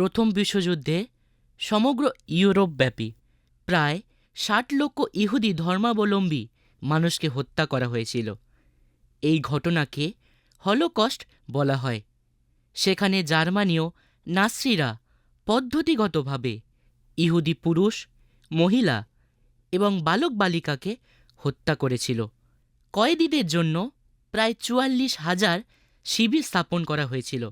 প্রথম বিশ্বযুদ্ধে সমগ্র ইউরোপব্যাপী প্রায় ষাট লক্ষ ইহুদি ধর্মাবলম্বী মানুষকে হত্যা করা হয়েছিল। এই ঘটনাকে হলোকস্ট বলা হয়। সেখানে জার্মানীয় নাসরিরা পদ্ধতিগতভাবে ইহুদি পুরুষ, মহিলা এবং বালক বালিকাকে হত্যা করেছিল। কয়েদিদের জন্য প্রায় চুয়াল্লিশ হাজার শিবির স্থাপন করা হয়েছিল।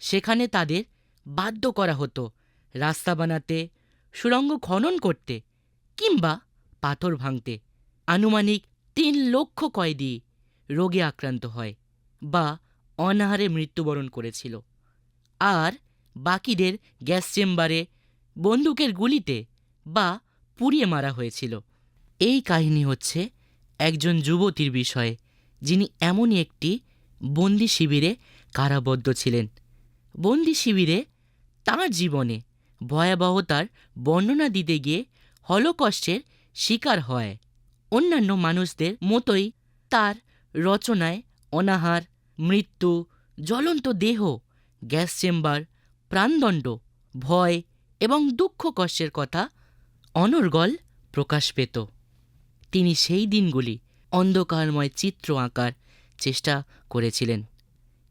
সেখানে তাদের বাধ্য করা হতো। রাস্তা বানাতে, সুড়ঙ্গ খনন করতে, কিংবা পাথর ভাঙতে। আনুমানিক তিন লক্ষ কয়েদি রোগে আক্রান্ত হয় বা অনাহারে মৃত্যুবরণ করেছিল। আর বাকিদের গ্যাস চেম্বারে, বন্দুকের গুলিতে বা পুড়িয়ে মারা হয়েছিল। এই কাহিনী হচ্ছে একজন যুবতীর বিষয়ে, যিনি এমনই একটি বন্দি শিবিরে কারাবদ্ধ ছিলেন। বন্দি শিবিরে তাঁর জীবনে ভয়াবহতার বর্ণনা দিতে গিয়ে হলোকষ্টের শিকার হয়। অন্যান্য মানুষদের মতোই তার রচনায় অনাহার, মৃত্যু, জ্বলন্ত দেহ, গ্যাস চেম্বার, প্রাণদণ্ড, ভয় এবং দুঃখ কষ্টের কথা অনর্গল প্রকাশ পেত। তিনি সেই দিনগুলি অন্ধকারময় চিত্র আঁকার চেষ্টা করেছিলেন।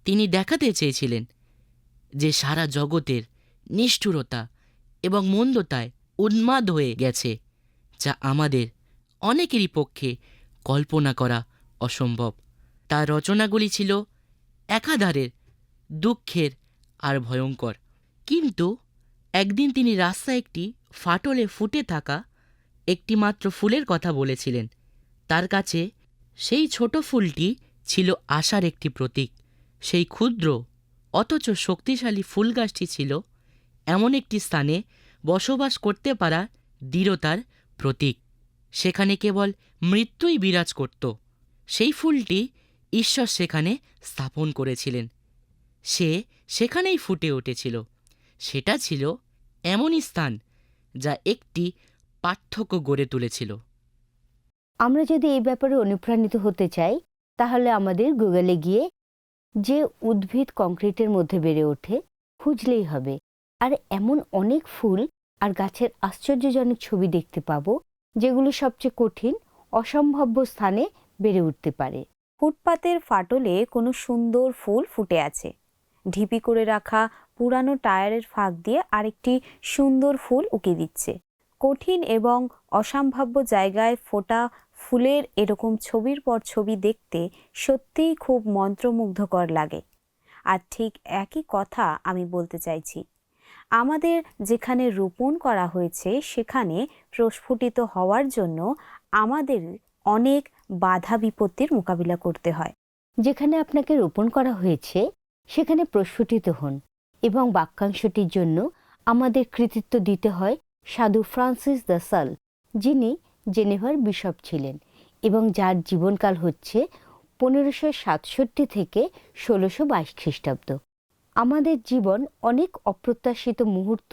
তিনি দেখাতে চেয়েছিলেন যে সারা জগতের নিষ্ঠুরতা এবং মন্দতায় উন্মাদ হয়ে গেছে, যা আমাদের অনেকেরই পক্ষে কল্পনা করা অসম্ভব। তার রচনাগুলি ছিল একাধারের দুঃখের আর ভয়ঙ্কর। কিন্তু একদিন তিনি রাস্তায় একটি ফাটলে ফুটে থাকা একটি মাত্র ফুলের কথা বলেছিলেন। তার কাছে সেই ছোট ফুলটি ছিল আশার একটি প্রতীক। সেই ক্ষুদ্র, অথচ শক্তিশালী ফুল গাছটি ছিল এমন একটি স্থানে বসবাস করতে পারা দৃঢ়তার প্রতীক। সেখানে কেবল মৃত্যুই বিরাজ করত। সেই ফুলটি ঈশ্বর সেখানে স্থাপন করেছিলেন। সে সেখানেই ফুটে উঠেছিল। সেটা ছিল এমনই স্থান যা একটি পার্থক্য গড়ে তুলেছিল। আমরা যদি এই ব্যাপারে অনুপ্রাণিত হতে চাই, তাহলে আমাদের গুগলে গিয়ে যে উদ্ভিদ কংক্রিটের মধ্যে বেড়ে ওঠে, খুঁজলেই হবে। আর এমন অনেক ফুল আর গাছের আশ্চর্যজনক ছবি দেখতে পাবো, যেগুলো সবচেয়ে কঠিন, অসম্ভাব্য স্থানে বেড়ে উঠতে পারে। ফুটপাতের ফাটলে কোনো সুন্দর ফুল ফুটে আছে। ঢিপি করে রাখা পুরানো টায়ারের ফাঁক দিয়ে আরেকটি সুন্দর ফুল উকি দিচ্ছে। কঠিন এবং অসম্ভাব্য জায়গায় ফোটা ফুলের এরকম ছবির পর ছবি দেখতে সত্যিই খুব মন্ত্রমুগ্ধকর লাগে। আর ঠিক একই কথা আমি বলতে চাইছি। আমাদের যেখানে রোপণ করা হয়েছে, সেখানে প্রস্ফুটিত হওয়ার জন্য আমাদের অনেক বাধা বিপত্তির মোকাবিলা করতে হয়। যেখানে আপনাকে রোপণ করা হয়েছে, সেখানে প্রস্ফুটিত হন এবং বাক্যাংশটির জন্য আমাদের কৃতিত্ব দিতে হয় সাধু ফ্রান্সিস দ্য সাল, যিনি জেনেভার বিশপ ছিলেন এবং যার জীবনকাল হচ্ছে পনেরোশো সাতষট্টি থেকে ষোলোশো বাইশ খ্রিস্টাব্দ। আমাদের জীবন অনেক অপ্রত্যাশিত মুহূর্ত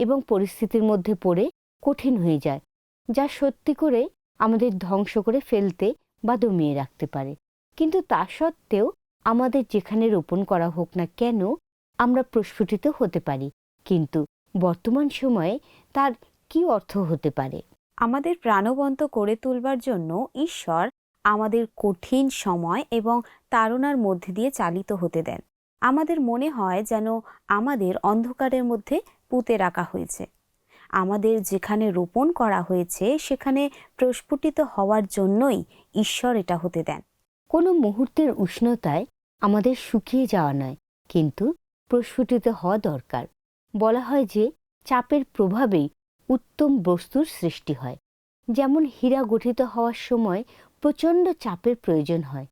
এবং পরিস্থিতির মধ্যে পড়ে কঠিন হয়ে যায়, যা সত্যি করে আমাদের ধ্বংস করে ফেলতে বা দমিয়ে রাখতে পারে। কিন্তু তা সত্ত্বেও আমাদের যেখানে রোপণ করা হোক না কেন আমরা প্রস্ফুটিত হতে পারি, কিন্তু বর্তমান সময়ে তার কি অর্থ হতে পারে? আমাদের প্রাণবন্ত করে তুলবার জন্য ঈশ্বর আমাদের কঠিন সময় এবং তাড়নার মধ্যে দিয়ে চালিত হতে দেন। আমাদের মনে হয় যেন আমাদের অন্ধকারের মধ্যে পুঁতে রাখা হয়েছে। আমাদের যেখানে রোপণ করা হয়েছে, সেখানে প্রস্ফুটিত হওয়ার জন্যই ঈশ্বর এটা হতে দেন। কোনো মুহূর্তের উষ্ণতায় আমাদের শুকিয়ে যাওয়া নয়, কিন্তু প্রস্ফুটিত হওয়া দরকার। বলা হয় যে, চাপের প্রভাবেই উত্তম বস্তুর সৃষ্টি হয়। যেমন হীরা গঠিত হওয়ার সময় প্রচণ্ড চাপের প্রয়োজন হয়।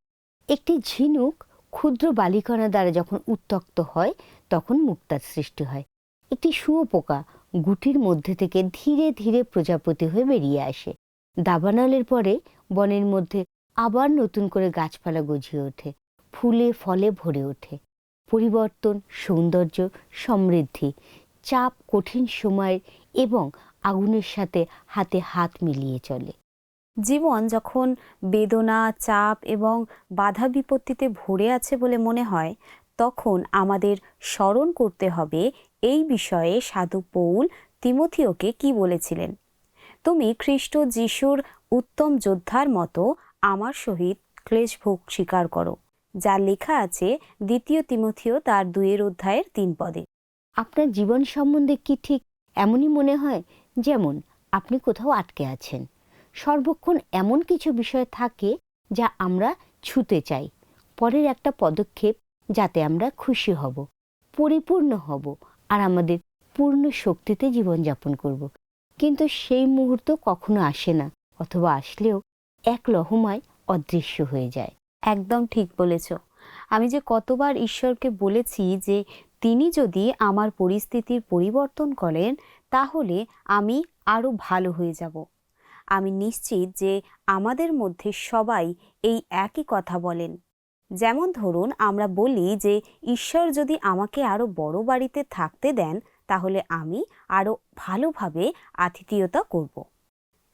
একটি ঝিনুক ক্ষুদ্র বালিকণা দ্বারা যখন উত্তক্ত হয়, তখন মুক্তার সৃষ্টি হয়। একটি শুঁয়োপোকা গুটির মধ্যে থেকে ধীরে ধীরে প্রজাপতি হয়ে বেরিয়ে আসে। দাবানলের পরে বনের মধ্যে আবার নতুন করে গাছপালা গজিয়ে ওঠে, ফুলে ফলে ভরে ওঠে। পরিবর্তন, সৌন্দর্য, সমৃদ্ধি, চাপ কঠিন সময়ের এবং আগুনের সাথে হাতে হাত মিলিয়ে চলে। জীবন যখন বেদনা, চাপ এবং বাধা বিপত্তিতে ভরে আছে বলে মনে হয়, তখন আমাদের স্মরণ করতে হবে এই বিষয়ে সাধু পৌল তিমথিওকে কি বলেছিলেন। তুমি খ্রিস্ট যিশুর উত্তম যোদ্ধার মতো আমার সহিত ক্লেশভোগ স্বীকার করো যা লেখা আছে দ্বিতীয় তিমথিও তার দুয়ের অধ্যায়ের তিন পদে। আপনার জীবন সম্বন্ধে কি ঠিক এমনই মনে হয়? যেমন, আপনি কোথাও আটকে আছেন। সর্বক্ষণ এমন কিছু বিষয় থাকে যা আমরা ছুতে চাই। পরের একটা পদক্ষেপ যাতে আমরা খুশি হব, পরিপূর্ণ হব আর আমাদের পূর্ণ শক্তিতে জীবনযাপন করব। কিন্তু সেই মুহূর্ত কখনো আসে না অথবা আসলেও এক লহমায় অদৃশ্য হয়ে যায়। একদম ঠিক বলেছ। আমি যে কতবার ঈশ্বরকে বলেছি যে তিনি যদি আমার পরিস্থিতির পরিবর্তন করেন, তাহলে আমি আরও ভালো হয়ে যাব। আমি নিশ্চিত যে আমাদের মধ্যে সবাই এই একই কথা বলেন। যেমন ধরুন, আমরা বলি যে, ঈশ্বর যদি আমাকে আরও বড় বাড়িতে থাকতে দেন, তাহলে আমি আরও ভালোভাবে আতিথেয়তা করব।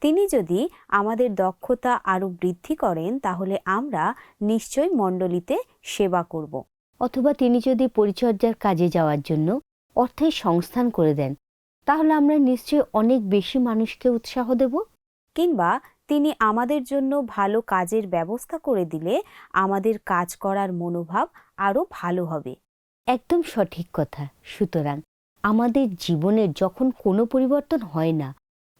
তিনি যদি আমাদের দক্ষতা আরও বৃদ্ধি করেন, তাহলে আমরা নিশ্চয় মণ্ডলীতে সেবা করব। অথবা তিনি যদি পরিচর্যার কাজে যাওয়ার জন্য অর্থের সংস্থান করে দেন, তাহলে আমরা নিশ্চয়ই অনেক বেশি মানুষকে উৎসাহ দেব। কিংবা তিনি আমাদের জন্য ভালো কাজের ব্যবস্থা করে দিলে আমাদের কাজ করার মনোভাব আরও ভালো হবে। একদম সঠিক কথা। সুতরাং আমাদের জীবনের যখন কোনো পরিবর্তন হয় না,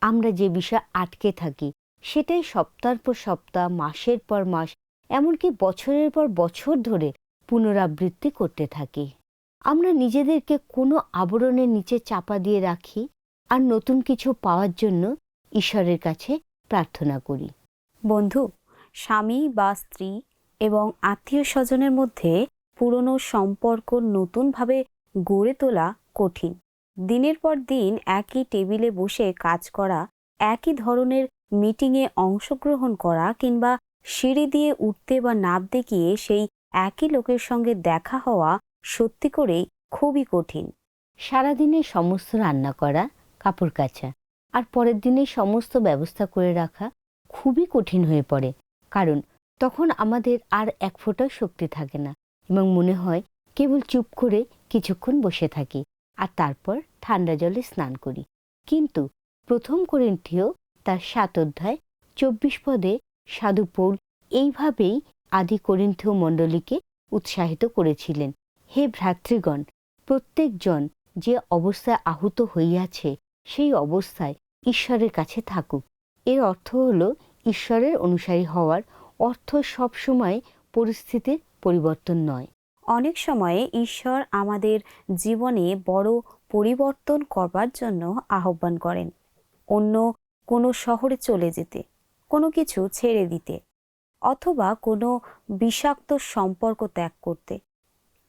আমরা যে বিষয় আটকে থাকি, সেটাই সপ্তাহের পর সপ্তাহ, মাসের পর মাস, এমনকি বছরের পর বছর ধরে পুনরাবৃত্তি করতে থাকি। আমরা নিজেদেরকে কোনো আবরণের নিচে চাপা দিয়ে রাখি, আর নতুন কিছু পাওয়ার জন্য ঈশ্বরের কাছে প্রার্থনা করি। বন্ধু স্বামী বা স্ত্রী এবং আত্মীয় স্বজনের মধ্যে পুরনো সম্পর্ক নতুনভাবে গড়ে তোলা কঠিন। দিনের পর দিন একই টেবিলে বসে কাজ করা একই ধরনের মিটিংয়ে অংশগ্রহণ করা কিংবা সিঁড়ি দিয়ে উঠতে বা নামতে গিয়ে সেই একই লোকের সঙ্গে দেখা হওয়া সত্যি করেই খুবই কঠিন। সারাদিনে সমস্ত রান্না করা কাপড় কাচা আর পরের দিনে সমস্ত ব্যবস্থা করে রাখা খুবই কঠিন হয়ে পড়ে। কারণ তখন আমাদের আর এক ফোঁটা শক্তি থাকে না এবং মনে হয় কেবল চুপ করে কিছুক্ষণ বসে থাকি আর তারপর ঠান্ডা জলে স্নান করি। কিন্তু প্রথম করিন্থীয় তার সাত অধ্যায় চব্বিশ পদে সাধু পৌল এইভাবেই আদি করিন্থীয় মণ্ডলীকে উৎসাহিত করেছিলেন। হে ভ্রাতৃগণ, প্রত্যেকজন যে অবস্থায় আহত হইয়াছে সেই অবস্থায় ঈশ্বরের কাছে থাকুক। এর অর্থ হল ঈশ্বরের অনুসারী হওয়ার অর্থ সবসময় পরিস্থিতির পরিবর্তন নয়। অনেক সময়ে ঈশ্বর আমাদের জীবনে বড় পরিবর্তন করবার জন্য আহ্বান করেন। অন্য কোনো শহরে চলে যেতে, কোনো কিছু ছেড়ে দিতে, অথবা কোনো বিষাক্ত সম্পর্ক ত্যাগ করতে।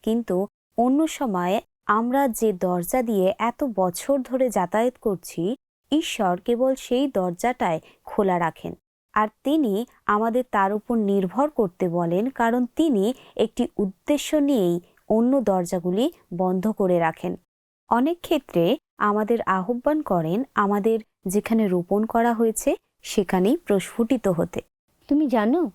কিন্তু অন্য সময়ে আমরা যে দরজা দিয়ে এত বছর ধরে যাতায়াত করছি ঈশ্বর কেবল সেই দরজাটায় খোলা রাখেন। আর তিনি আমাদের তার উপর নির্ভর করতে বলেন, কারণ তিনি একটি উদ্দেশ্য নিয়েই অন্য দরজাগুলি বন্ধ করে রাখেন। অনেক ক্ষেত্রে আমাদের আহ্বান করেন, আমাদের যেখানে রোপণ করা হয়েছে সেখানেই প্রস্ফুটিত হতে। তুমি জানো,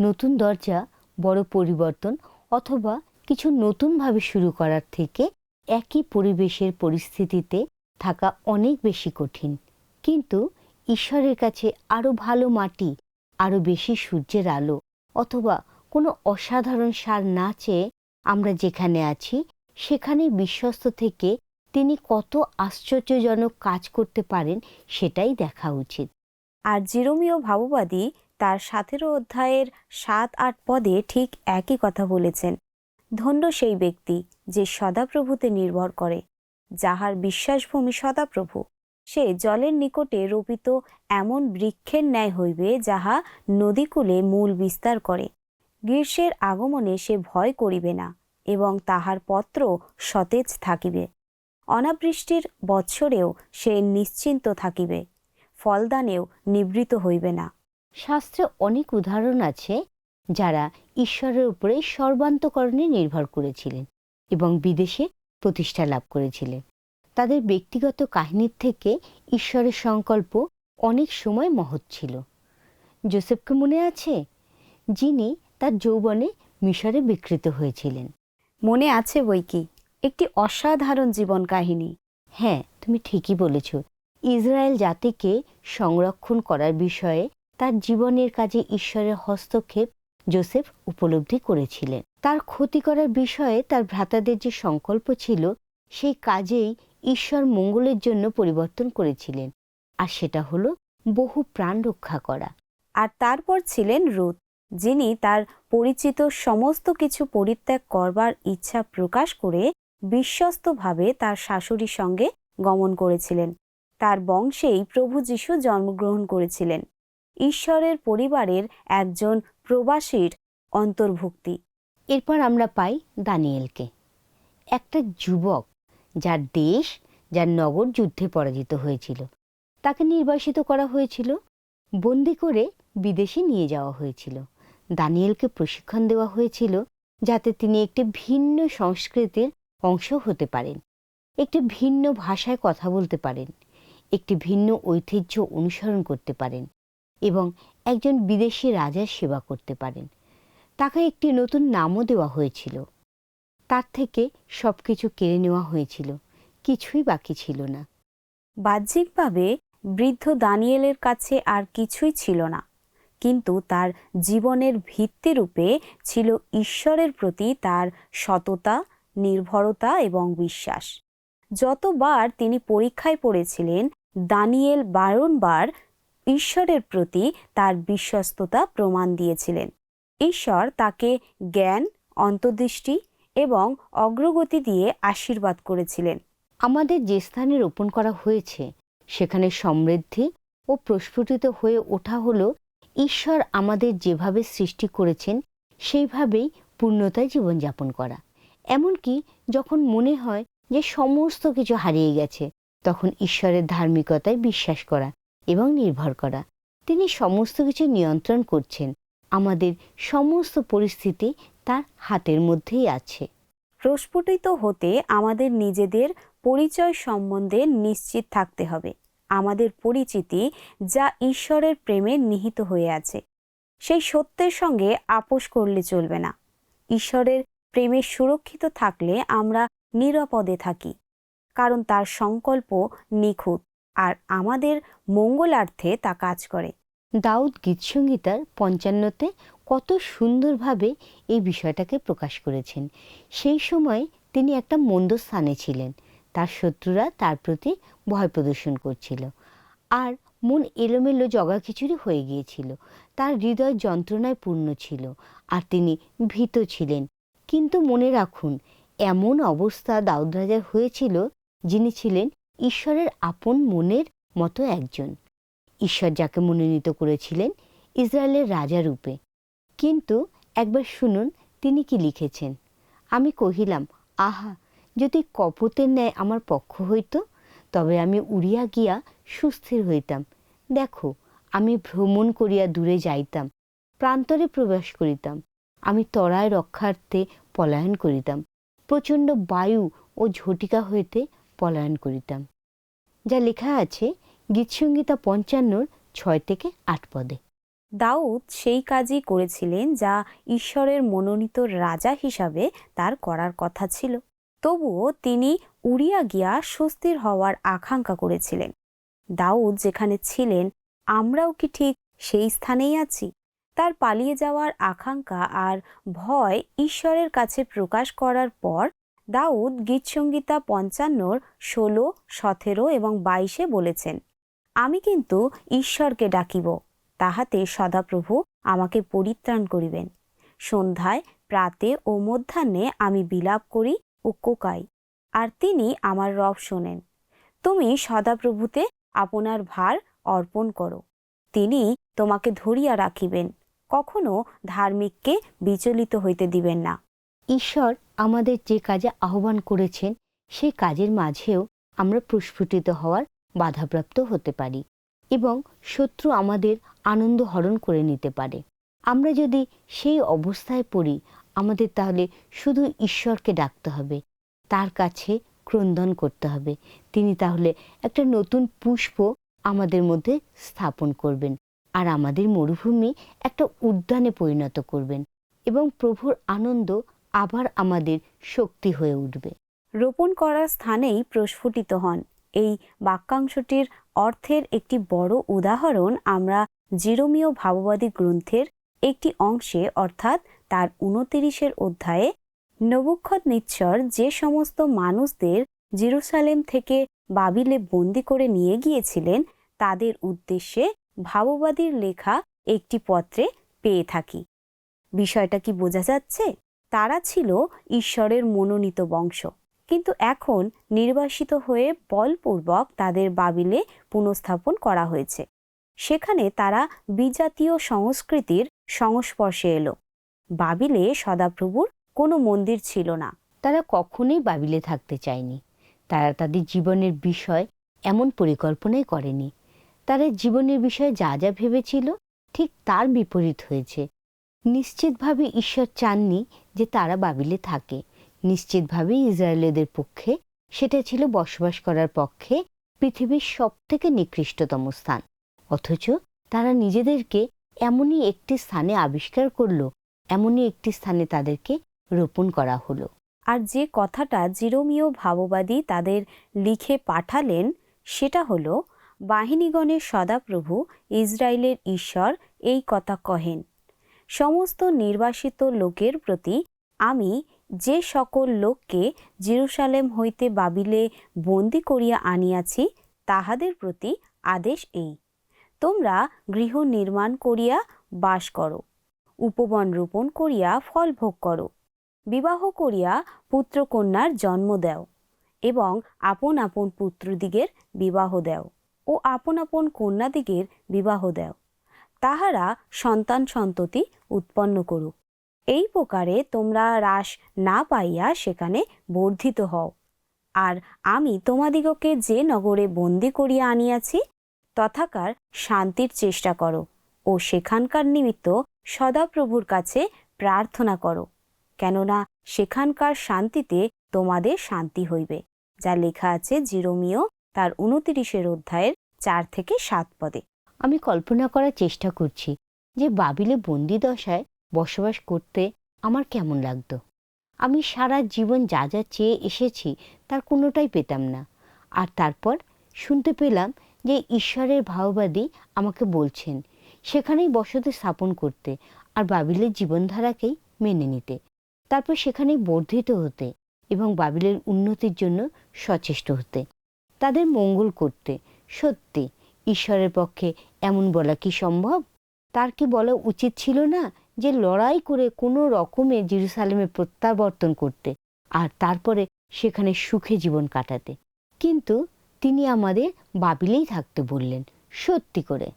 নতুন দরজা বড় পরিবর্তন অথবা কিছু নতুনভাবে শুরু করার থেকে একই পরিবেশের পরিস্থিতিতে থাকা অনেক বেশি কঠিন। কিন্তু ঈশ্বরের কাছে আরও ভালো মাটি আরও বেশি সূর্যের আলো, অথবা কোনো অসাধারণ সার না চেয়ে আমরা যেখানে আছি, সেখানে বিশ্বস্ত থেকে তিনি কত আশ্চর্যজনক কাজ করতে পারেন সেটাই দেখা উচিত। আর জিরোমীয় ভাববাদী তার সতেরো অধ্যায়ের সাত আট পদে ঠিক একই কথা বলেছেন। ধন্য সেই ব্যক্তি যে সদাপ্রভুতে নির্ভর করে। যাহার বিশ্বাসভূমি সদাপ্রভু। সে জলের নিকটে রোপিত এমন বৃক্ষের ন্যায় হইবে যাহা নদীকূলে মূল বিস্তার করে। গ্রীষ্মের আগমনে সে ভয় করিবে না এবং তাহার পত্র সতেজ থাকিবে। অনাবৃষ্টির বৎসরেও সে নিশ্চিন্ত থাকিবে, ফলদানেও নিবৃত হইবে না। শাস্ত্রে অনেক উদাহরণ আছে যারা ঈশ্বরের উপরে সর্বান্তকরণে নির্ভর করেছিলেন এবং বিদেশে প্রতিষ্ঠা লাভ করেছিলেন। তাদের ব্যক্তিগত কাহিনীর থেকে ঈশ্বরের সংকল্প অনেক সময় মহৎ ছিল। জোসেফকে মনে আছে? যিনি তার যৌবনে মিশরে বিকৃত হয়েছিলেন। মনে আছে বই কি? একটি অসাধারণ জীবন কাহিনী। হ্যাঁ তুমি ঠিকই বলেছ। ইসরায়েল জাতিকে সংরক্ষণ করার বিষয়ে তার জীবনের কাজে ঈশ্বরের হস্তক্ষেপ জোসেফ উপলব্ধি করেছিলেন। তার ক্ষতি করার বিষয়ে তার ভ্রাতাদের যে সংকল্প ছিল, সেই কাজেই ঈশ্বর মঙ্গলের জন্য পরিবর্তন করেছিলেন। আর সেটা হলো বহু প্রাণ রক্ষা করা। আর তারপর ছিলেন রুথ যিনি তার পরিচিত সমস্ত কিছু পরিত্যাগ করবার ইচ্ছা প্রকাশ করে বিশ্বস্তভাবে তার শাশুড়ির সঙ্গে গমন করেছিলেন। তার বংশেই প্রভু যিশু জন্মগ্রহণ করেছিলেন। ঈশ্বরের পরিবারের একজন প্রবাসীর অন্তর্ভুক্তি। এরপর আমরা পাই দানিয়েলকে। একটা যুবক যার দেশ, যার নগর যুদ্ধে পরাজিত হয়েছিল। তাকে নির্বাসিত করা হয়েছিল, বন্দি করে বিদেশে নিয়ে যাওয়া হয়েছিল। দানিয়েলকে প্রশিক্ষণ দেওয়া হয়েছিল যাতে তিনি একটি ভিন্ন সংস্কৃতির অংশ হতে পারেন, একটি ভিন্ন ভাষায় কথা বলতে পারেন, একটি ভিন্ন ঐতিহ্য অনুসরণ করতে পারেন এবং একজন বিদেশি রাজার সেবা করতে পারেন। তাকে একটি নতুন নামও দেওয়া হয়েছিল। তার থেকে সব কিছু কেড়ে নেওয়া হয়েছিল, কিছুই বাকি ছিল না। বাহ্যিকভাবে বৃদ্ধ দানিয়েলের কাছে আর কিছুই ছিল না, কিন্তু তার জীবনের ভিত্তিরূপে ছিল ঈশ্বরের প্রতি তার সততা, নির্ভরতা এবং বিশ্বাস। যতবার তিনি পরীক্ষায় পড়েছিলেন, দানিয়েল বারংবার ঈশ্বরের প্রতি তার বিশ্বস্ততা প্রমাণ দিয়েছিলেন। ঈশ্বর তাকে জ্ঞান, অন্তর্দৃষ্টি এবং অগ্রগতি দিয়ে আশীর্বাদ করেছিলেন। আমাদের যে স্থানে রোপণ করা হয়েছে, সেখানে সমৃদ্ধি ও প্রস্ফুটিত হয়ে ওঠা হলো ঈশ্বর আমাদের যেভাবে সৃষ্টি করেছেন, সেইভাবেই পূর্ণতায় জীবনযাপন করা। এমনকি যখন মনে হয় যে সমস্ত কিছু হারিয়ে গেছে, তখন ঈশ্বরের ধার্মিকতায় বিশ্বাস করা এবং নির্ভর করা। তিনি সমস্ত কিছু নিয়ন্ত্রণ করছেন আমাদের সমস্ত পরিস্থিতি তার হাতের মধ্যেই আছে। প্রস্ফুটিত হতে আমাদের নিজেদের পরিচয় সম্বন্ধে নিশ্চিত থাকতে হবে। আমাদের পরিচিতি যা ঈশ্বরের প্রেমে নিহিত হয়ে আছে। সেই সত্যের সঙ্গে আপোষ করলে চলবে না। ঈশ্বরের প্রেমে সুরক্ষিত থাকলে আমরা নিরাপদে থাকি। কারণ তার সংকল্প নিখুঁত আর আমাদের মঙ্গলার্থে তা কাজ করে। দাউদ গীতসংগীতার পঞ্চান্নতে কত সুন্দরভাবে এই বিষয়টাকে প্রকাশ করেছেন। সেই সময় তিনি একটা মন্দ স্থানে ছিলেন। তার শত্রুরা তার প্রতি ভয় প্রদর্শন করছিল। আর মন এলোমেলো জগাখিচুড়ি হয়ে গিয়েছিল। তার হৃদয় যন্ত্রণায় পূর্ণ ছিল। আর তিনি ভীত ছিলেন। কিন্তু মনে রাখুন, এমন অবস্থা দাউদ রাজার হয়েছিল যিনি ছিলেন ঈশ্বরের আপন মনের মতো একজন। ঈশ্বর যাকে মনোনীত করেছিলেন ইসরায়েলের রাজা রূপে। কিন্তু একবার শুনুন তিনি কি লিখেছেন। আমি কহিলাম, আহা, যদি কপতের ন্যায় আমার পক্ষ হইত, তবে আমি উড়িয়া গিয়া সুস্থির হইতাম। দেখো, আমি ভ্রমণ করিয়া দূরে যাইতাম, প্রান্তরে প্রবেশ করিতাম, আমি তরায় রক্ষার্থে পলায়ন করিতাম, প্রচণ্ড বায়ু ও ঝটিকা হইতে পলায়ন করিতাম। যা লেখা আছে গীতসংগীতা পঞ্চান্নর ছয় থেকে আট পদে। দাউদ সেই কাজই করেছিলেন যা ঈশ্বরের মনোনীত রাজা হিসাবে তার করার কথা ছিল। তবুও তিনি উড়িয়া গিয়া স্বস্তির হওয়ার আকাঙ্ক্ষা করেছিলেন। দাউদ যেখানে ছিলেন, আমরাও কি ঠিক সেই স্থানেই আছি? তার পালিয়ে যাওয়ার আকাঙ্ক্ষা আর ভয় ঈশ্বরের কাছে প্রকাশ করার পর দাউদ গীতসংগীতা পঞ্চান্নর ষোলো, সতেরো এবং বাইশে বলেছেন। আমি কিন্তু ঈশ্বরকে ডাকিব, তাহাতে সদাপ্রভু আমাকে পরিত্রাণ করিবেন। সন্ধ্যায়, প্রাতে ও মধ্যাহ্নে আমি বিলাপ করি ও কোকাই, আর তিনি আমার রব শোনেন। তুমি সদাপ্রভুতে আপনার ভার অর্পণ করো। তিনি তোমাকে ধরিয়া রাখিবেন, কখনো ধার্মিককে বিচলিত হইতে দিবেন না। ঈশ্বর আমাদের যে কাজে আহ্বান করেছেন সেই কাজের মাঝেও আমরা প্রস্ফুটিত হওয়ার বাধাপ্রাপ্ত হতে পারি এবং শত্রু আমাদের আনন্দ হরণ করে নিতে পারে। আমরা যদি সেই অবস্থায় পড়ি, আমাদের তাহলে শুধু ঈশ্বরকে ডাকতে হবে, তার কাছে ক্রন্দন করতে হবে। তিনি তাহলে একটা নতুন পুষ্প আমাদের মধ্যে স্থাপন করবেন আর আমাদের মরুভূমি একটা উদ্যানে পরিণত করবেন এবং প্রভুর আনন্দ আবার আমাদের শক্তি হয়ে উঠবে। রোপণ করার স্থানেই প্রস্ফুটিত হন। এই বাক্যাংশটির অর্থের একটি বড় উদাহরণ আমরা জিরোমীয় ভাববাদী গ্রন্থের একটি অংশে, অর্থাৎ তার উনতিরিশের অধ্যায়ে নবুক্ষত নিচ্ছর যে সমস্ত মানুষদের জেরুসালেম থেকে বাবিলে বন্দি করে নিয়ে গিয়েছিলেন, তাদের উদ্দেশ্যে ভাববাদীর লেখা একটি পত্রে পেয়ে থাকি। বিষয়টা কি বোঝা যাচ্ছে? তারা ছিল ঈশ্বরের মনোনীত বংশ। কিন্তু এখন নির্বাসিত হয়ে বলপূর্বক তাদের বাবিলে পুনঃস্থাপন করা হয়েছে। সেখানে তারা বিজাতীয় সংস্কৃতির সংস্পর্শে এলো। বাবিলে সদাপ্রভুর কোনো মন্দির ছিল না। তারা কখনোই বাবিলে থাকতে চায়নি। তারা তাদের জীবনের বিষয় এমন পরিকল্পনাই করেনি। তারা জীবনের বিষয়ে যা যা ভেবেছিল ঠিক তার বিপরীত হয়েছে। নিশ্চিতভাবে ঈশ্বর চাননি যে তারা বাবিলে থাকে। নিশ্চিতভাবে ইসরায়েলেদের পক্ষে সেটা ছিল বসবাস করার পক্ষে পৃথিবীর সবথেকে নিকৃষ্টতম স্থান। অথচ তারা নিজেদেরকে এমনই একটি স্থানে আবিষ্কার করল, এমনই একটি স্থানে তাদেরকে রোপণ করা হলো। আর যে কথাটা জিরোমীয় ভাববাদী তাদের লিখে পাঠালেন, সেটা হলো, বাহিনীগণের সদাপ্রভু ইসরায়েলের ঈশ্বর এই কথা কহেন, সমস্ত নির্বাসিত লোকের প্রতি আমি যে সকল লোককে জিরুসালেম হইতে বাবিলে বন্দি করিয়া আনিয়াছি, তাহাদের প্রতি আদেশ এই। তোমরা গৃহ নির্মাণ করিয়া বাস করো, উপবন রোপণ করিয়া ফল ভোগ করো, বিবাহ করিয়া পুত্রকন্যার জন্ম দেও এবং আপন আপন পুত্রদিগের বিবাহ দেও ও আপন আপন কন্যাদিগের বিবাহ দেও। তাহারা সন্তান সন্ততি উৎপন্ন করুক। এই প্রকারে তোমরা হ্রাস না পাইয়া সেখানে বর্ধিত হও। আর আমি তোমাদিগকে যে নগরে বন্দি করিয়া আনিয়াছি, তথাকার শান্তির চেষ্টা করো ও সেখানকার নিমিত্ত সদাপ্রভুর কাছে প্রার্থনা করো, কেননা সেখানকার শান্তিতে তোমাদের শান্তি হইবে, যা লেখা আছে জিরোমিও তার উনতিরিশের অধ্যায়ের চার থেকে সাত পদে। আমি কল্পনা করার চেষ্টা করছি যে বাবিলে বন্দি দশায় বসবাস করতে আমার কেমন লাগতো? আমি সারা জীবন যা যা চেয়ে এসেছি তার কোনোটাই পেতাম না। আর তারপর শুনতে পেলাম যে ঈশ্বরের ভাওবাদী আমাকে বলছেন, সেখানেই বসতি স্থাপন করতে আর বাবিলের জীবনধারাকেই মেনে নিতে। তারপর সেখানেই বর্ধিত হতে এবং বাবিলের উন্নতির জন্য সচেষ্ট হতে। তাদের মঙ্গল করতে। সত্যি, ঈশ্বরের পক্ষে এমন বলা কি সম্ভব? তার কি বলা উচিত ছিল না যে লড়াই করে কোনো রকমে জেরুসালেমে প্রত্যাবর্তন করতে আর তারপরে সেখানে সুখে জীবন কাটাতে। কিন্তু তিনি আমাদের বাবিলেই থাকতে বললেন, সত্যি করে।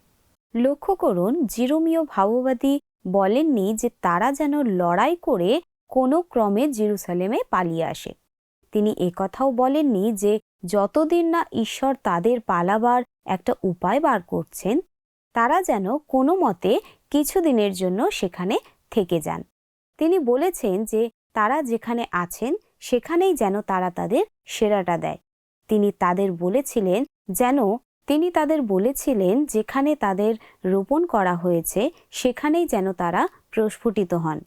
লক্ষ্য করুন, জিরোমীয় ভাববাদী বলেননি যে তারা যেন লড়াই করে কোনো ক্রমে জেরুসালেমে পালিয়ে আসে। তিনি একথাও বলেননি যে যতদিন না ঈশ্বর তাদের পালাবার একটা উপায় বার করছেন, তারা যেন কোনো মতে কিছুদিনের জন্য সেখানে থেকে যান। তিনি বলেছেন যে তারা যেখানে আছেন, সেখানেই যেন তারা তাদের সেরাটা দেয়। তিনি তাদের বলেছিলেন যেন, তিনি তাদের বলেছিলেন যেখানে তাদের রোপণ করা হয়েছে, সেখানেই যেন তারা প্রস্ফুটিত হন।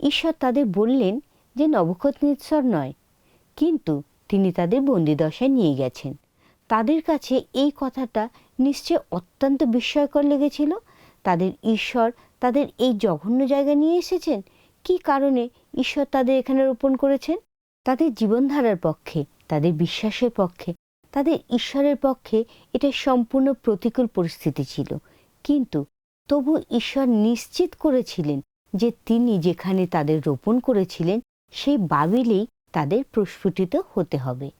ঈশ্বর তাদের বললেন যে নবকতনেশ্বর নয়, কিন্তু তিনি তাদের বন্দিদশায় নিয়ে গেছেন। তাদের কাছে এই কথাটা নিশ্চয় অত্যন্ত বিস্ময়কর লেগেছিল। তাদের ঈশ্বর তাদের এই জঘন্য জায়গা নিয়ে এসেছেন? কি কারণে ঈশ্বর তাদের এখানে রোপণ করেছেন? তাদের জীবনধারার পক্ষে, তাদের বিশ্বাসের পক্ষে, তাদের ঈশ্বরের পক্ষে এটা সম্পূর্ণ প্রতিকূল পরিস্থিতি ছিল। কিন্তু তবু ঈশ্বর নিশ্চিত করেছিলেন যে তিনি যেখানে তাদের রোপণ করেছিলেন, সেই বাবিলেই তাদের প্রস্ফুটিত হতে হবে।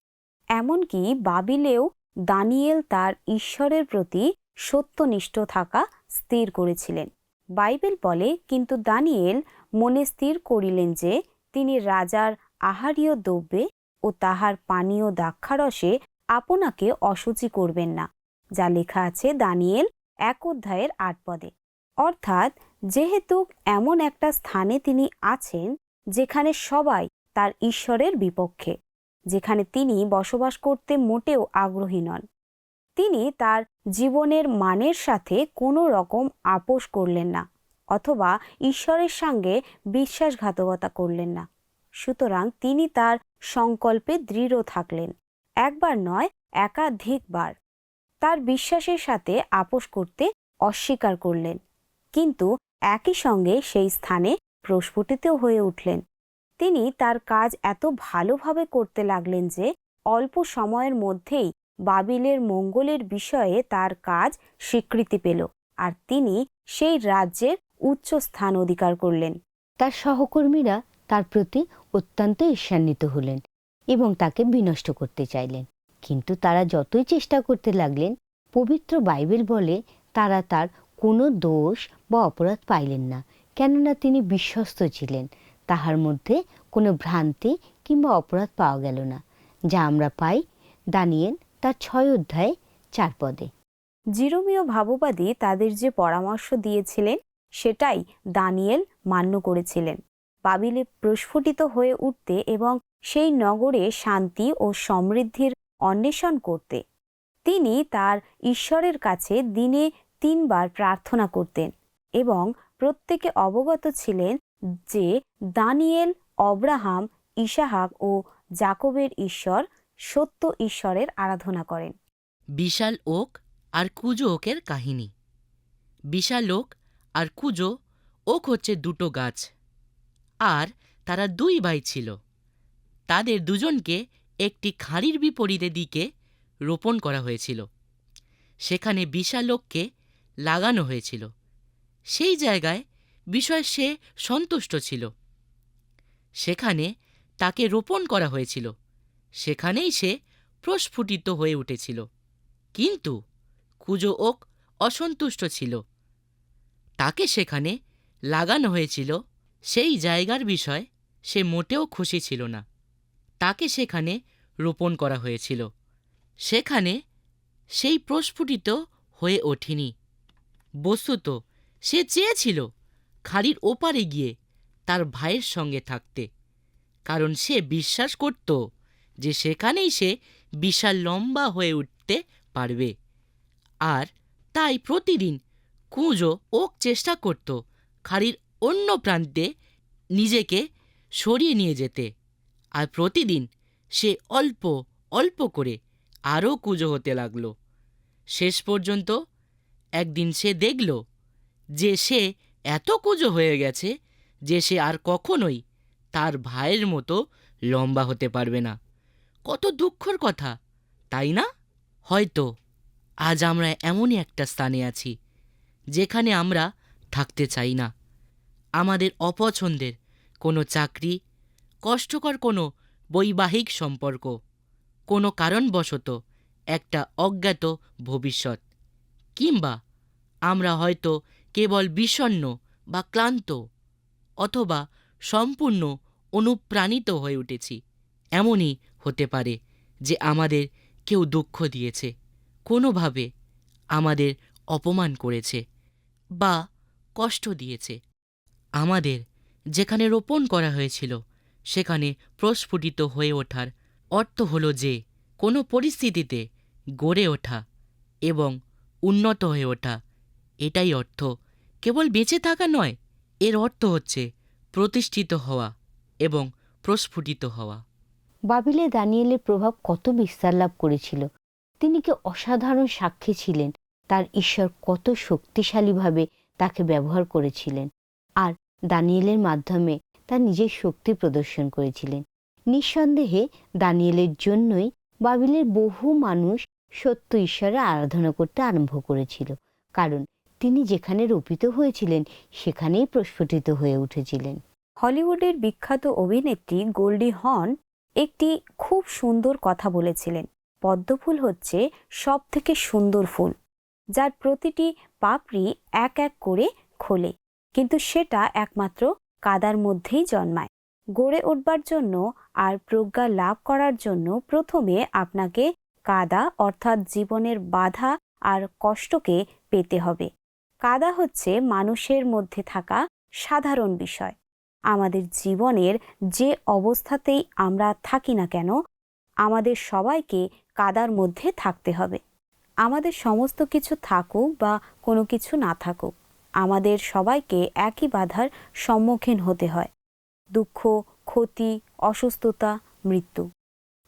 এমনকি বাবিলেও দানিয়েল তার ঈশ্বরের প্রতি সত্যনিষ্ঠ থাকা স্থির করেছিলেন। বাইবেল বলে, কিন্তু দানিয়েল মনে স্থির করিলেন যে, তিনি রাজার আহারীয় দ্রব্যে ও তাহার পানীয় দাক্ষারসে আপনাকে অসুচি করবেন না। যা লেখা আছে দানিয়েল এক অধ্যায়ের আট পদে। অর্থাৎ, যেহেতু এমন একটা স্থানে তিনি আছেন, যেখানে সবাই তার ঈশ্বরের বিপক্ষে, যেখানে তিনি বসবাস করতে মোটেও আগ্রহী নন। তিনি তার জীবনের মানের সাথে কোনো রকম আপোষ করলেন না অথবা ঈশ্বরের সঙ্গে বিশ্বাসঘাতকতা করলেন না। সুতরাং তিনি তার সংকল্পে দৃঢ় থাকলেন। একবার নয়, একাধিকবার তার বিশ্বাসের সাথে আপোষ করতে অস্বীকার করলেন। কিন্তু একই সঙ্গে সেই স্থানে প্রস্ফুটিত হয়ে উঠলেন। তিনি তার কাজ এত ভালোভাবে করতে লাগলেন যে অল্প সময়ের মধ্যেই বাবিলের মঙ্গলের বিষয়ে তার কাজ স্বীকৃতি পেল আর তিনি সেই রাজ্যের উচ্চ স্থান অধিকার করলেন। তার সহকর্মীরা তার প্রতি অত্যন্ত ঈর্ষান্বিত হলেন এবং তাকে বিনষ্ট করতে চাইলেন। কিন্তু তারা যতই চেষ্টা করতে লাগলেন, পবিত্র বাইবেল বলে তারা তার কোনো দোষ বা অপরাধ পাইলেন না। কেননা তিনি বিশ্বস্ত ছিলেন, তাহার মধ্যে কোনো ভ্রান্তি কিংবা অপরাধ পাওয়া গেল না। যা আমরা পাই, দানিয়েল তার ছয় অধ্যায়ে চার পদে। জিরোমীয় ভাববাদী তাদের যে পরামর্শ দিয়েছিলেন, সেটাই দানিয়েল মান্য করেছিলেন। বাবিলে প্রস্ফুটিত হয়ে উঠতে এবং সেই নগরে শান্তি ও সমৃদ্ধির অন্বেষণ করতে। তিনি তার ঈশ্বরের কাছে দিনে তিনবার প্রার্থনা করতেন এবং প্রত্যেকে অবগত ছিলেন যে দানিয়েল, অব্রাহাম, ইসাহাক ও জাকবের ঈশ্বর সত্য ঈশ্বরের আরাধনা করেন। বিশাল ওক আর কুজো ওকের কাহিনী। বিশাল ওক আর কুজো, ওক হচ্ছে দুটো গাছ। আর তারা দুই ভাই ছিল। তাদের দুজনকে একটি খাঁড়ির বিপরীতে দিকে রোপণ করা হয়েছিল। সেখানে বিশাল ওককে লাগানো হয়েছিল। সেই জায়গায় বিষয় সে সন্তুষ্ট ছিল। সেখানে তাকে রোপণ করা হয়েছিল। সেখানেই সে প্রস্ফুটিত হয়ে উঠেছিল। কিন্তু কুজো ওক অসন্তুষ্ট ছিল। তাকে সেখানে লাগানো হয়েছিল, সেই জায়গার বিষয় সে মোটেও খুশি ছিল না। তাকে সেখানে রোপণ করা হয়েছিল। সেখানে সেই প্রস্ফুটিত হয়ে ওঠেনি। বস্তুত সে চেয়েছিল খাড়ির ওপারে গিয়ে তার ভাইয়ের সঙ্গে থাকতে, কারণ সে বিশ্বাস করত যে সেখানেই সে বিশাল লম্বা হয়ে উঠতে পারবে। আর তাই প্রতিদিন কুঁজো ওক চেষ্টা করত খাড়ির অন্য প্রান্তে নিজেকে সরিয়ে নিয়ে যেতে। আর প্রতিদিন সে অল্প অল্প করে আরও কুঁজো হতে লাগল। শেষ পর্যন্ত একদিন সে দেখল যে সে এত কুঁজো হয়ে গেছে যে সে আর কখনোই তার ভাইয়ের মতো লম্বা হতে পারবে না। কত দুঃখর কথা, তাই না? হয়তো আজ আমরা এমনই একটা স্থানে আছি, যেখানে আমরা থাকতে চাই না। আমাদের অপছন্দের কোনো চাকরি, কষ্টকর কোনো বৈবাহিক সম্পর্ক, কোনো কারণবশত একটা অজ্ঞাত ভবিষ্যৎ, কিংবা আমরা হয়তো কেবল বিষণ্ণ বা ক্লান্ত অথবা সম্পূর্ণ অনুপ্রাণিত হয়ে উঠেছি, এমনই হতে পারে যে আমাদের কেউ দুঃখ দিয়েছে, কোনোভাবে আমাদের অপমান করেছে বা কষ্ট দিয়েছে। আমাদের যেখানে রোপণ করা হয়েছিল, সেখানে প্রস্ফুটিত হয়ে ওঠার অর্থ হল যে কোনো পরিস্থিতিতে গড়ে ওঠা এবং উন্নত হয়ে ওঠা, এটাই অর্থ। কেবল বেঁচে থাকা নয়, এর অর্থ হচ্ছে প্রতিষ্ঠিত হওয়া এবং প্রস্ফুটিত হওয়া। বাবিলে দানিয়েলের প্রভাব কত বিস্তার লাভ করেছিল? তিনি কি অসাধারণ সাক্ষী ছিলেন? তার ঈশ্বর কত শক্তিশালীভাবে তাকে ব্যবহার করেছিলেন? আর দানিয়েলের মাধ্যমে তার নিজের শক্তি প্রদর্শন করেছিলেন। নিঃসন্দেহে দানিয়েলের জন্যই বাবিলের বহু মানুষ সত্য ঈশ্বরের আরাধনা করতে আরম্ভ করেছিল। কারণ তিনি যেখানে রোপিত হয়েছিলেন, সেখানেই প্রস্ফুটিত হয়ে উঠেছিলেন। হলিউডের বিখ্যাত অভিনেত্রী গোল্ডি হর্ন একটি খুব সুন্দর কথা বলেছিলেন। পদ্মফুল হচ্ছে সব থেকে সুন্দর ফুল, যার প্রতিটি পাপড়ি এক এক করে খোলে, কিন্তু সেটা একমাত্র কাদার মধ্যেই জন্মায়। গড়ে উঠবার জন্য আর প্রজ্ঞা লাভ করার জন্য প্রথমে আপনাকে কাদা অর্থাৎ জীবনের বাধা আর কষ্টকে পেতে হবে। কাদা হচ্ছে মানুষের মধ্যে থাকা সাধারণ বিষয়। আমাদের জীবনের যে অবস্থাতেই আমরা থাকি না কেন, আমাদের সবাইকে কাদার মধ্যে থাকতে হবে। আমাদের সমস্ত কিছু থাকুক বা কোনো কিছু না থাকুক, আমাদের সবাইকে একই বাধার সম্মুখীন হতে হয়। দুঃখ, ক্ষতি, অসুস্থতা, মৃত্যু।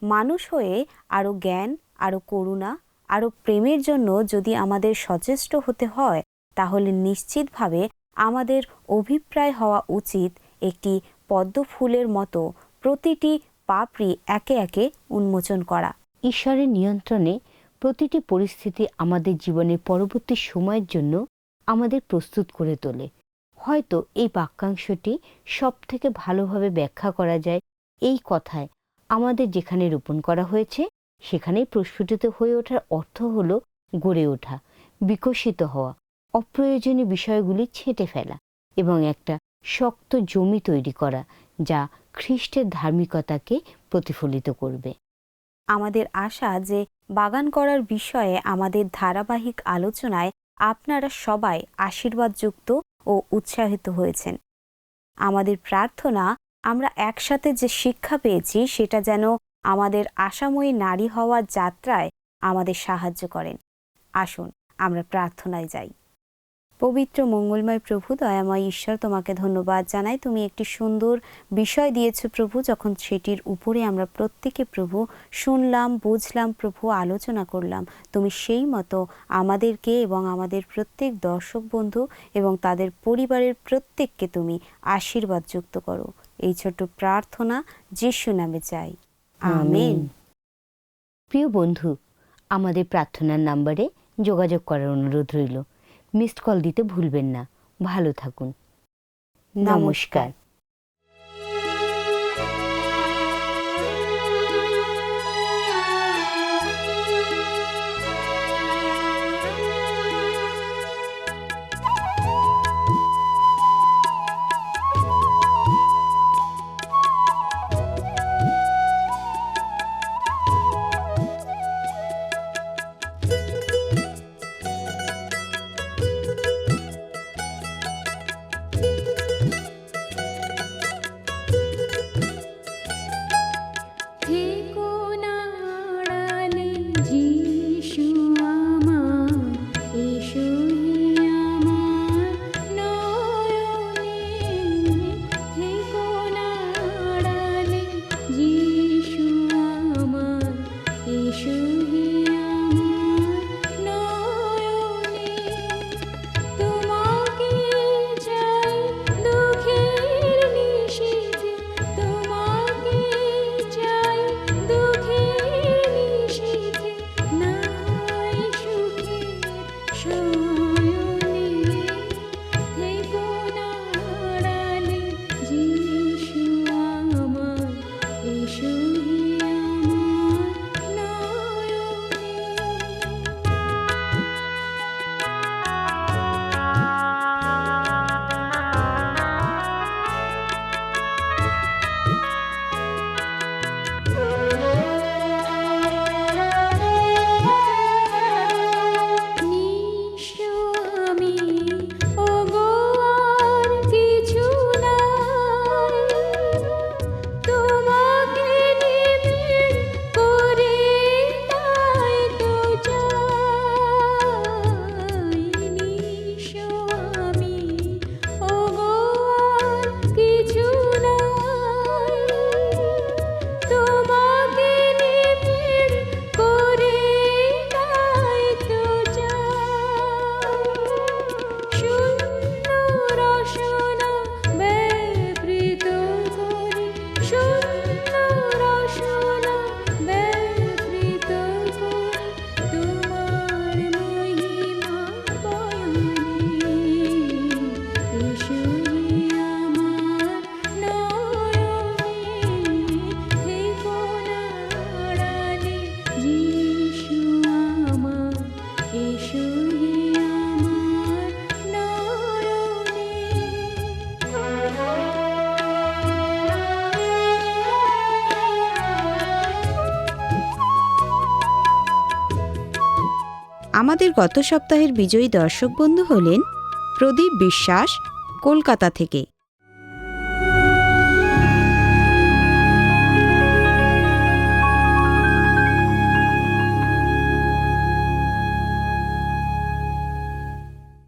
মানুষ হয়ে আরও জ্ঞান, আরও করুণা, আরও প্রেমের জন্য যদি আমাদের সচেষ্ট হতে হয়, তাহলে নিশ্চিতভাবে আমাদের অভিপ্রায় হওয়া উচিত একটি পদ্ম ফুলের মতো প্রতিটি পাপড়ি একে একে উন্মোচন করা। ঈশ্বরের নিয়ন্ত্রণে প্রতিটি পরিস্থিতি আমাদের জীবনের পরবর্তী সময়ের জন্য আমাদের প্রস্তুত করে তোলে। হয়তো এই বাক্যাংশটি সব থেকে ভালোভাবে ব্যাখ্যা করা যায় এই কথায়। আমাদের যেখানে রোপণ করা হয়েছে, সেখানেই প্রস্ফুটিত হয়ে ওঠার অর্থ হলো গড়ে ওঠা, বিকশিত হওয়া, অপ্রয়োজনীয় বিষয়গুলি ছেঁটে ফেলা এবং একটা শক্ত জমি তৈরি করা, যা খ্রিস্টের ধার্মিকতাকে প্রতিফলিত করবে। আমাদের আশা যে বাগান করার বিষয়ে আমাদের ধারাবাহিক আলোচনায় আপনারা সবাই আশীর্বাদযুক্ত ও উৎসাহিত হয়েছেন। আমাদের প্রার্থনা, আমরা একসাথে যে শিক্ষা পেয়েছি, সেটা যেন আমাদের আশাময়ী নারী হওয়ার যাত্রায় আমাদের সাহায্য করেন। আসুন, আমরা প্রার্থনায় যাই। পবিত্র, মঙ্গলময় প্রভু, দয়াময় ঈশ্বর তোমাকে ধন্যবাদ জানাই। তুমি একটি সুন্দর বিষয় দিয়েছ প্রভু, যখন সেটির উপরে আমরা প্রত্যেকে প্রভু শুনলাম, বুঝলাম, প্রভু আলোচনা করলাম। তুমি সেই মতো আমাদেরকে এবং আমাদের প্রত্যেক দর্শক বন্ধু এবং তাদের পরিবারের প্রত্যেককে তুমি আশীর্বাদ যুক্ত করো। এই ছোট্ট প্রার্থনা যিশু নামে চাই। আমেন। প্রিয় বন্ধু, আমাদের প্রার্থনার নাম্বারে যোগাযোগ করার অনুরোধ রইল। মিসড কল দিতে ভুলবেন না। ভালো থাকুন। নমস্কার। you. আমাদের গত সপ্তাহের বিজয়ী দর্শক বন্ধু হলেন প্রদীপ বিশ্বাস কলকাতা থেকে।